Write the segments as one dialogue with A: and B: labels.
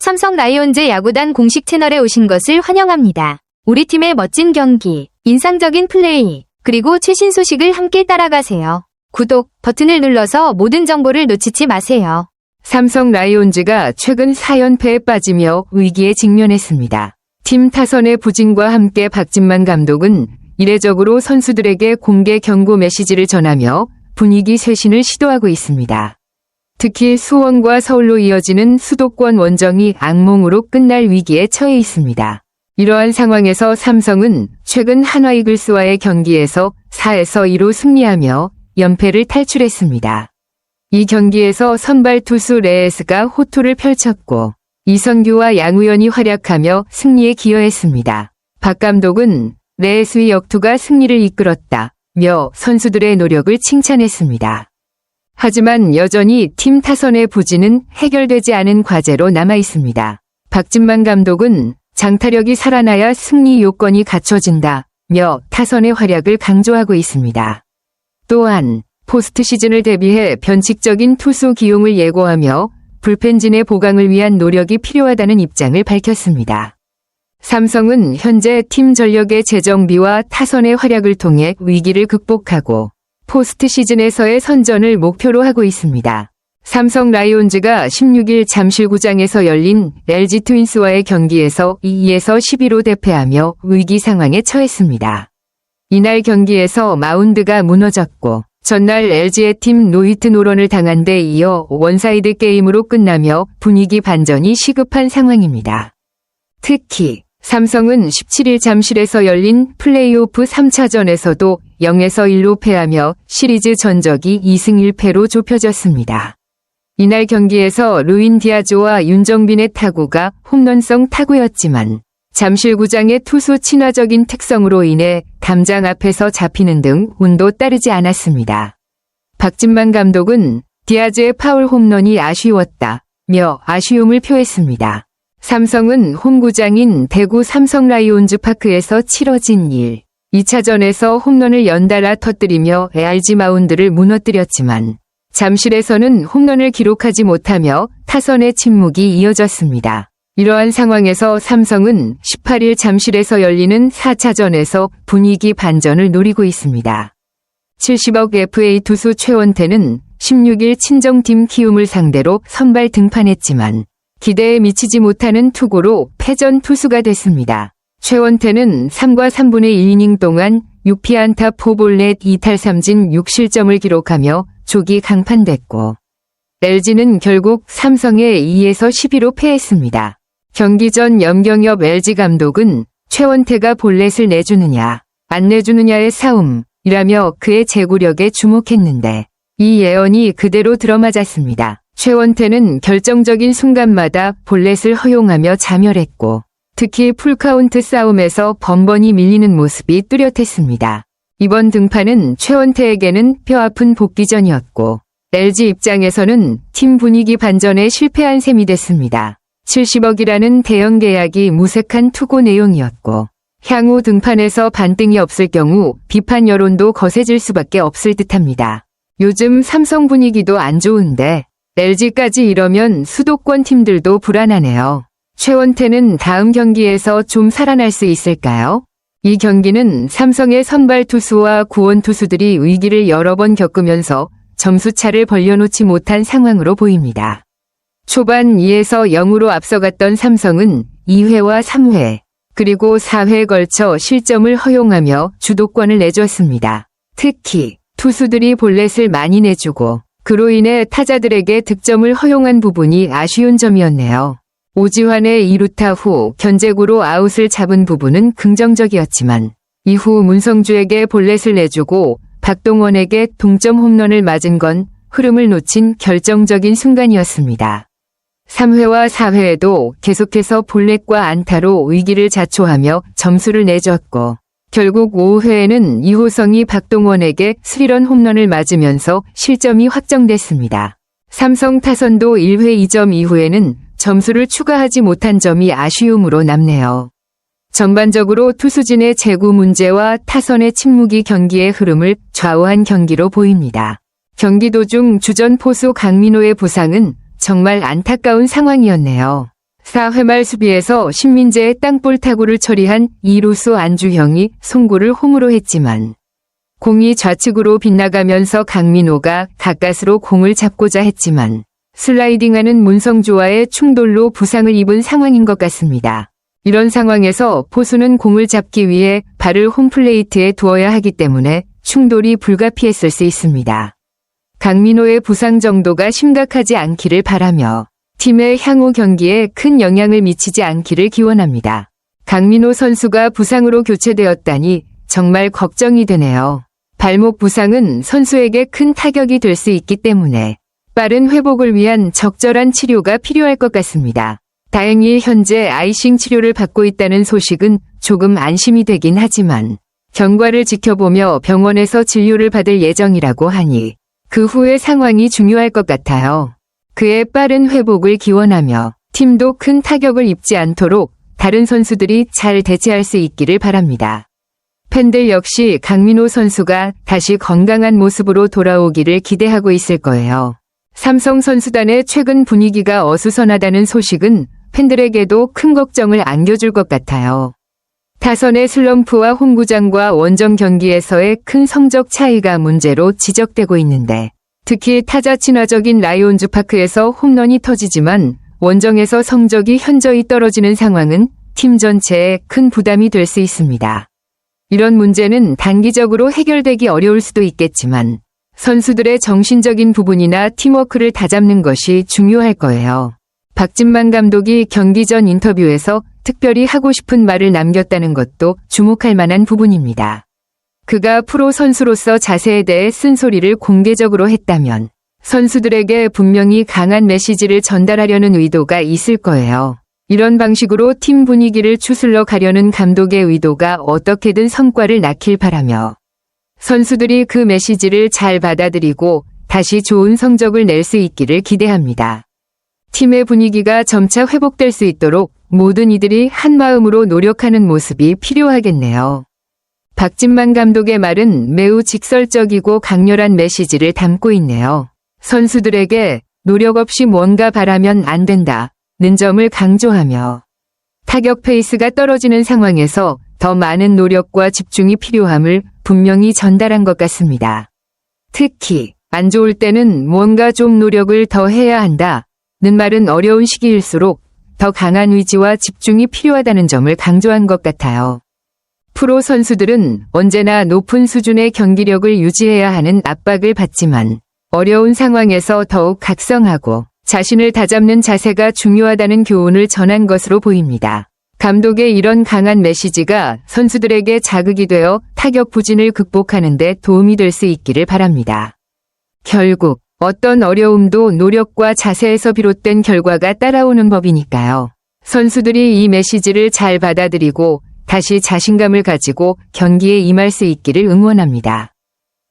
A: 삼성 라이온즈 야구단 공식 채널에 오신 것을 환영합니다. 우리 팀의 멋진 경기, 인상적인 플레이, 그리고 최신 소식을 함께 따라가세요. 구독 버튼을 눌러서 모든 정보를 놓치지 마세요.
B: 삼성 라이온즈가 최근 4연패에 빠지며 위기에 직면했습니다. 팀 타선의 부진과 함께 박진만 감독은 이례적으로 선수들에게 공개 경고 메시지를 전하며 분위기 쇄신을 시도하고 있습니다. 특히 수원과 서울로 이어지는 수도권 원정이 악몽으로 끝날 위기에 처해 있습니다. 이러한 상황에서 삼성은 최근 한화 이글스와의 경기에서 4에서 2로 승리하며 연패를 탈출했습니다. 이 경기에서 선발 투수 레에스가 호투를 펼쳤고 이선규와 양우현이 활약하며 승리에 기여했습니다. 박 감독은 레에스의 역투가 승리를 이끌었다 며 선수들의 노력을 칭찬했습니다. 하지만 여전히 팀 타선의 부진은 해결되지 않은 과제로 남아 있습니다. 박진만 감독은 장타력이 살아나야 승리 요건이 갖춰진다며 타선의 활약을 강조하고 있습니다. 또한 포스트 시즌을 대비해 변칙적인 투수 기용을 예고하며 불펜진의 보강을 위한 노력이 필요하다는 입장을 밝혔습니다. 삼성은 현재 팀 전력의 재정비와 타선의 활약을 통해 위기를 극복하고 포스트 시즌에서의 선전을 목표로 하고 있습니다. 삼성 라이온즈가 16일 잠실구장에서 열린 LG 트윈스와의 경기에서 2에서 12로 대패하며 위기 상황에 처했습니다. 이날 경기에서 마운드가 무너졌고 전날 LG의 팀 노히트 노런을 당한 데 이어 원사이드 게임으로 끝나며 분위기 반전이 시급한 상황입니다. 특히 삼성은 17일 잠실에서 열린 플레이오프 3차전에서도 0에서 1로 패하며 시리즈 전적이 2승 1패로 좁혀졌습니다. 이날 경기에서 루인 디아조와 윤정빈의 타구가 홈런성 타구였지만 잠실구장의 투수 친화적인 특성으로 인해 담장 앞에서 잡히는 등 운도 따르지 않았습니다. 박진만 감독은 디아즈의 파울 홈런이 아쉬웠다며 아쉬움을 표했습니다. 삼성은 홈구장인 대구 삼성 라이온즈 파크에서 치러진 일, 2차전에서 홈런을 연달아 터뜨리며 LG 마운드를 무너뜨렸지만 잠실에서는 홈런을 기록하지 못하며 타선의 침묵이 이어졌습니다. 이러한 상황에서 삼성은 18일 잠실에서 열리는 4차전에서 분위기 반전을 노리고 있습니다. 70억 FA 투수 최원태는 16일 친정팀 키움을 상대로 선발 등판했지만 기대에 미치지 못하는 투구로 패전 투수가 됐습니다. 최원태는 3과 3분의 1이닝 동안 6피안타 포볼넷 2탈 3진 6실점을 기록하며 조기 강판됐고 LG는 결국 삼성에 2에서 12로 패했습니다. 경기 전 염경엽 LG 감독은 최원태가 볼넷을 내주느냐 안 내주느냐의 싸움이라며 그의 제구력에 주목했는데 이 예언이 그대로 들어맞았습니다. 최원태는 결정적인 순간마다 볼넷을 허용하며 자멸했고 특히 풀카운트 싸움에서 번번이 밀리는 모습이 뚜렷했습니다. 이번 등판은 최원태에게는 뼈아픈 복귀전이었고 LG 입장에서는 팀 분위기 반전에 실패한 셈이 됐습니다. 70억이라는 대형 계약이 무색한 투고 내용이었고 향후 등판에서 반등이 없을 경우 비판 여론도 거세질 수밖에 없을 듯합니다. 요즘 삼성 분위기도 안 좋은데 LG까지 이러면 수도권 팀들도 불안하네요. 최원태는 다음 경기에서 좀 살아날 수 있을까요? 이 경기는 삼성의 선발 투수와 구원 투수들이 위기를 여러 번 겪으면서 점수차를 벌려놓지 못한 상황으로 보입니다. 초반 2에서 0으로 앞서갔던 삼성은 2회와 3회, 그리고 4회에 걸쳐 실점을 허용하며 주도권을 내줬습니다. 특히 투수들이 볼넷을 많이 내주고 그로 인해 타자들에게 득점을 허용한 부분이 아쉬운 점이었네요. 오지환의 2루타 후 견제구로 아웃을 잡은 부분은 긍정적이었지만 이후 문성주에게 볼넷을 내주고 박동원에게 동점 홈런을 맞은 건 흐름을 놓친 결정적인 순간이었습니다. 3회와 4회에도 계속해서 볼넷과 안타로 위기를 자초하며 점수를 내줬고 결국 5회에는 이호성이 박동원에게 스리런 홈런을 맞으면서 실점이 확정됐습니다. 삼성 타선도 1회 2점 이후에는 점수를 추가하지 못한 점이 아쉬움으로 남네요. 전반적으로 투수진의 재구 문제와 타선의 침묵이 경기의 흐름을 좌우한 경기로 보입니다. 경기 도중 주전 포수 강민호의 부상은 정말 안타까운 상황이었네요. 4회 말 수비에서 신민재의 땅볼 타구를 처리한 이루수 안주형이 송구를 홈으로 했지만 공이 좌측으로 빗나가면서 강민호가 가까스로 공을 잡고자 했지만 슬라이딩하는 문성주와의 충돌로 부상을 입은 상황인 것 같습니다. 이런 상황에서 포수는 공을 잡기 위해 발을 홈플레이트에 두어야 하기 때문에 충돌이 불가피했을 수 있습니다. 강민호의 부상 정도가 심각하지 않기를 바라며 팀의 향후 경기에 큰 영향을 미치지 않기를 기원합니다. 강민호 선수가 부상으로 교체되었다니 정말 걱정이 되네요. 발목 부상은 선수에게 큰 타격이 될 수 있기 때문에 빠른 회복을 위한 적절한 치료가 필요할 것 같습니다. 다행히 현재 아이싱 치료를 받고 있다는 소식은 조금 안심이 되긴 하지만 경과를 지켜보며 병원에서 진료를 받을 예정이라고 하니 그 후의 상황이 중요할 것 같아요. 그의 빠른 회복을 기원하며 팀도 큰 타격을 입지 않도록 다른 선수들이 잘 대체할 수 있기를 바랍니다. 팬들 역시 강민호 선수가 다시 건강한 모습으로 돌아오기를 기대하고 있을 거예요. 삼성 선수단의 최근 분위기가 어수선하다는 소식은 팬들에게도 큰 걱정을 안겨줄 것 같아요. 타선의 슬럼프와 홈구장과 원정 경기에서의 큰 성적 차이가 문제로 지적되고 있는데 특히 타자 친화적인 라이온즈 파크에서 홈런이 터지지만 원정에서 성적이 현저히 떨어지는 상황은 팀 전체에 큰 부담이 될 수 있습니다. 이런 문제는 단기적으로 해결되기 어려울 수도 있겠지만 선수들의 정신적인 부분이나 팀워크를 다잡는 것이 중요할 거예요. 박진만 감독이 경기 전 인터뷰에서 특별히 하고 싶은 말을 남겼다는 것도 주목할 만한 부분입니다. 그가 프로 선수로서 자세에 대해 쓴소리를 공개적으로 했다면 선수들에게 분명히 강한 메시지를 전달하려는 의도가 있을 거예요. 이런 방식으로 팀 분위기를 추슬러 가려는 감독의 의도가 어떻게든 성과를 낳길 바라며 선수들이 그 메시지를 잘 받아들이고 다시 좋은 성적을 낼 수 있기를 기대합니다. 팀의 분위기가 점차 회복될 수 있도록 모든 이들이 한 마음으로 노력하는 모습이 필요하겠네요. 박진만 감독의 말은 매우 직설적이고 강렬한 메시지를 담고 있네요. 선수들에게 노력 없이 뭔가 바라면 안 된다. 는 점을 강조하며 타격 페이스가 떨어지는 상황에서 더 많은 노력과 집중이 필요함을 분명히 전달한 것 같습니다. 특히 안 좋을 때는 뭔가 좀 노력을 더 해야 한다. 는 말은 어려운 시기일수록 더 강한 의지와 집중이 필요하다는 점을 강조한 것 같아요. 프로 선수들은 언제나 높은 수준의 경기력을 유지해야 하는 압박을 받지만 어려운 상황에서 더욱 각성하고 자신을 다잡는 자세가 중요하다는 교훈을 전한 것으로 보입니다. 감독의 이런 강한 메시지가 선수들에게 자극이 되어 타격 부진을 극복하는 데 도움이 될 수 있기를 바랍니다. 결국 어떤 어려움도 노력과 자세에서 비롯된 결과가 따라오는 법이니까요. 선수들이 이 메시지를 잘 받아들이고 다시 자신감을 가지고 경기에 임할 수 있기를 응원합니다.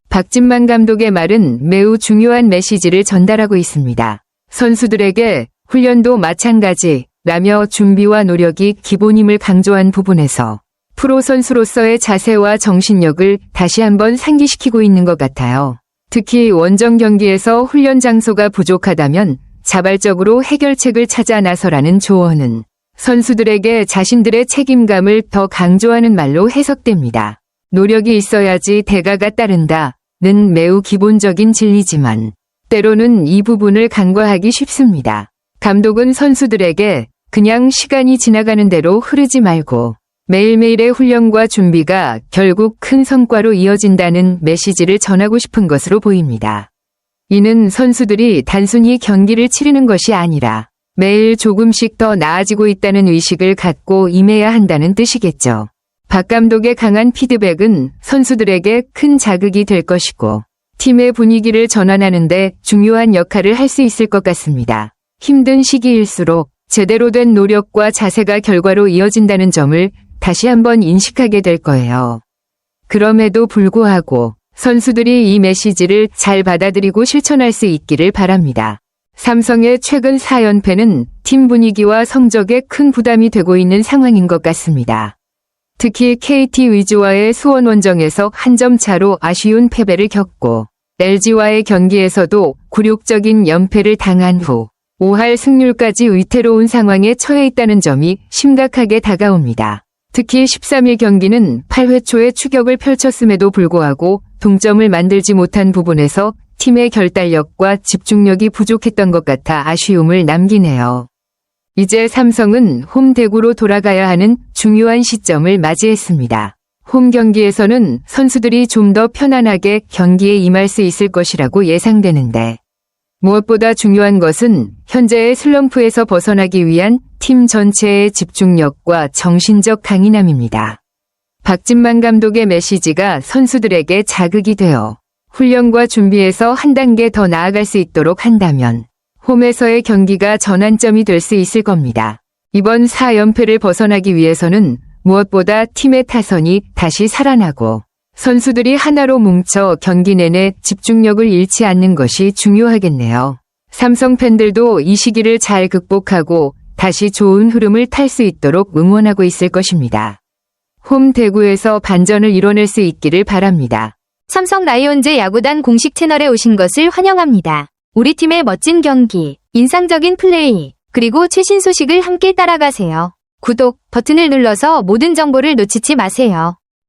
B: 박진만 감독의 말은 매우 중요한 메시지를 전달하고 있습니다. 선수들에게 훈련도 마찬가지 라며 준비와 노력이 기본임을 강조한 부분에서 프로 선수로서의 자세와 정신력을 다시 한번 상기시키고 있는 것 같아요. 특히 원정 경기에서 훈련 장소가 부족하다면 자발적으로 해결책을 찾아 나서라는 조언은 선수들에게 자신들의 책임감을 더 강조하는 말로 해석됩니다. 노력이 있어야지 대가가 따른다는 매우 기본적인 진리지만 때로는 이 부분을 간과하기 쉽습니다. 감독은 선수들에게 그냥 시간이 지나가는 대로 흐르지 말고 매일매일의 훈련과 준비가 결국 큰 성과로 이어진다는 메시지를 전하고 싶은 것으로 보입니다. 이는 선수들이 단순히 경기를 치르는 것이 아니라 매일 조금씩 더 나아지고 있다는 의식을 갖고 임해야 한다는 뜻이겠죠. 박 감독의 강한 피드백은 선수들에게 큰 자극이 될 것이고 팀의 분위기를 전환하는데 중요한 역할을 할 수 있을 것 같습니다. 힘든 시기일수록 제대로 된 노력과 자세가 결과로 이어진다는 점을 다시 한번 인식하게 될 거예요. 그럼에도 불구하고 선수들이 이 메시지를 잘 받아들이고 실천할 수 있기를 바랍니다. 삼성의 최근 4연패는 팀 분위기와 성적에 큰 부담이 되고 있는 상황인 것 같습니다. 특히 KT 위즈와의 수원 원정에서 한 점 차로 아쉬운 패배를 겪고 LG와의 경기에서도 굴욕적인 연패를 당한 후 5할 승률까지 위태로운 상황에 처해 있다는 점이 심각하게 다가옵니다. 특히 13일 경기는 8회 초에 추격을 펼쳤음에도 불구하고 동점을 만들지 못한 부분에서 팀의 결단력과 집중력이 부족했던 것 같아 아쉬움을 남기네요. 이제 삼성은 홈 대구로 돌아가야 하는 중요한 시점을 맞이했습니다. 홈 경기에서는 선수들이 좀 더 편안하게 경기에 임할 수 있을 것이라고 예상되는데 무엇보다 중요한 것은 현재의 슬럼프에서 벗어나기 위한 팀 전체의 집중력과 정신적 강인함입니다. 박진만 감독의 메시지가 선수들에게 자극이 되어 훈련과 준비에서 한 단계 더 나아갈 수 있도록 한다면 홈에서의 경기가 전환점이 될 수 있을 겁니다. 이번 4연패를 벗어나기 위해서는 무엇보다 팀의 타선이 다시 살아나고 선수들이 하나로 뭉쳐 경기 내내 집중력을 잃지 않는 것이 중요하겠네요. 삼성 팬들도 이 시기를 잘 극복하고 다시 좋은 흐름을 탈 수 있도록 응원하고 있을 것입니다. 홈 대구에서 반전을 이뤄낼 수 있기를 바랍니다.
A: 삼성 라이온즈 야구단 공식 채널에 오신 것을 환영합니다. 우리 팀의 멋진 경기, 인상적인 플레이, 그리고 최신 소식을 함께 따라가세요. 구독 버튼을 눌러서 모든 정보를 놓치지 마세요.